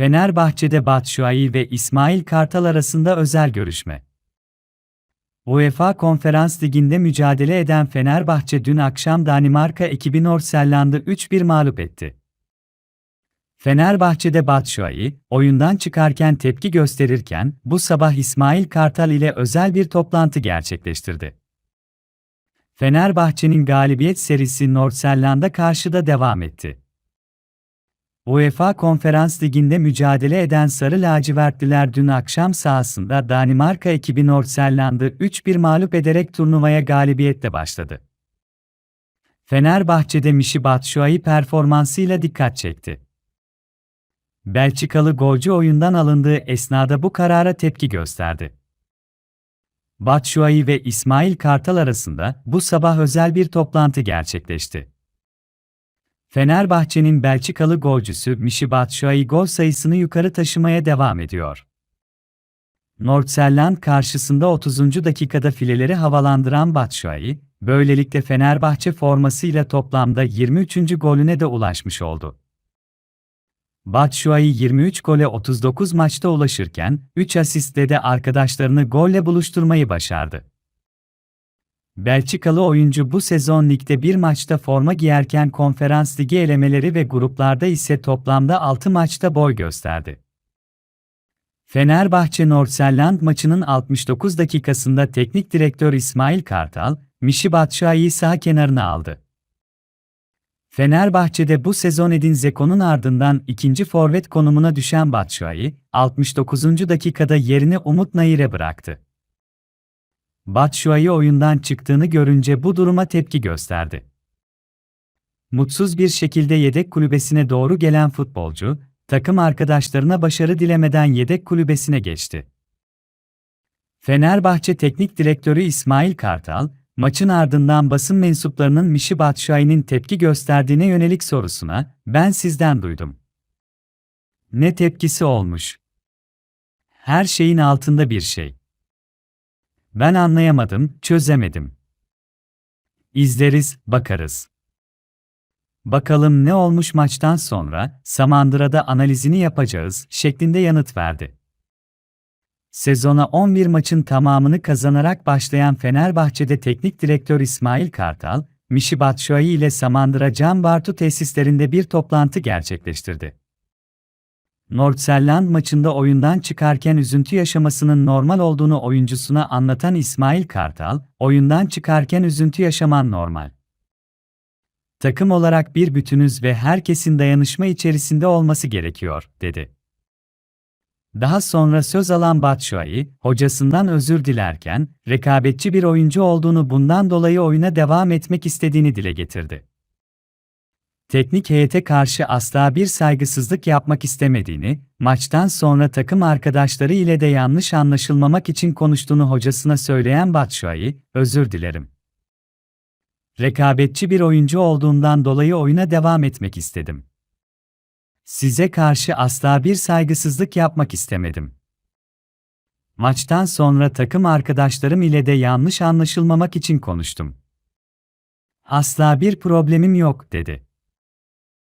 Fenerbahçe'de Batshuayi ve İsmail Kartal arasında özel görüşme. UEFA Konferans Ligi'nde mücadele eden Fenerbahçe dün akşam Danimarka ekibi Nordsjælland'ı 3-1 mağlup etti. Fenerbahçe'de Batshuayi, oyundan çıkarken tepki gösterirken, bu sabah İsmail Kartal ile özel bir toplantı gerçekleştirdi. Fenerbahçe'nin galibiyet serisi Nordsjælland'a karşı da devam etti. UEFA Konferans Ligi'nde mücadele eden Sarı Lacivertliler dün akşam sahasında Danimarka ekibi Nordsjælland'ı 3-1 mağlup ederek turnuvaya galibiyetle başladı. Fenerbahçe'de Mişi Batshuayi performansıyla dikkat çekti. Belçikalı golcü oyundan alındığı esnada bu karara tepki gösterdi. Batshuayi ve İsmail Kartal arasında bu sabah özel bir toplantı gerçekleşti. Fenerbahçe'nin Belçikalı golcüsü Mişi Batshuayi gol sayısını yukarı taşımaya devam ediyor. Nordsjælland karşısında 30. dakikada fileleri havalandıran Batshuayi, böylelikle Fenerbahçe formasıyla toplamda 23. golüne de ulaşmış oldu. Batshuayi 23 gole 39 maçta ulaşırken, 3 asistle de arkadaşlarını golle buluşturmayı başardı. Belçikalı oyuncu bu sezon ligde bir maçta forma giyerken konferans ligi elemeleri ve gruplarda ise toplamda 6 maçta boy gösterdi. Fenerbahçe Nordsjælland maçının 69 dakikasında teknik direktör İsmail Kartal, Mişi Batshuayi'yi sağ kenarına aldı. Fenerbahçe'de bu sezon Edin Zeko'nun ardından ikinci forvet konumuna düşen Batshuayi, 69. dakikada yerini Umut Nayir'e bıraktı. Batshuayi oyundan çıktığını görünce bu duruma tepki gösterdi. Mutsuz bir şekilde yedek kulübesine doğru gelen futbolcu, takım arkadaşlarına başarı dilemeden yedek kulübesine geçti. Fenerbahçe Teknik Direktörü İsmail Kartal, maçın ardından basın mensuplarının Mişi Batshuayi'nin tepki gösterdiğine yönelik sorusuna, ben sizden duydum. Ne tepkisi olmuş? Her şeyin altında bir şey. Ben anlayamadım, çözemedim. İzleriz, bakarız. Bakalım ne olmuş maçtan sonra, Samandıra'da analizini yapacağız şeklinde yanıt verdi. Sezona 11 maçın tamamını kazanarak başlayan Fenerbahçe'de teknik direktör İsmail Kartal, Mişi Batshuayi ile Samandıra Can Bartu tesislerinde bir toplantı gerçekleştirdi. Nordsjælland maçında oyundan çıkarken üzüntü yaşamasının normal olduğunu oyuncusuna anlatan İsmail Kartal, oyundan çıkarken üzüntü yaşaman normal. Takım olarak bir bütünüz ve herkesin dayanışma içerisinde olması gerekiyor, dedi. Daha sonra söz alan Batshuayi, hocasından özür dilerken, rekabetçi bir oyuncu olduğunu bundan dolayı oyuna devam etmek istediğini dile getirdi. Teknik heyete karşı asla bir saygısızlık yapmak istemediğini, maçtan sonra takım arkadaşları ile de yanlış anlaşılmamak için konuştuğunu hocasına söyleyen Batshuayi, özür dilerim. Rekabetçi bir oyuncu olduğundan dolayı oyuna devam etmek istedim. Size karşı asla bir saygısızlık yapmak istemedim. Maçtan sonra takım arkadaşlarım ile de yanlış anlaşılmamak için konuştum. Asla bir problemim yok, dedi.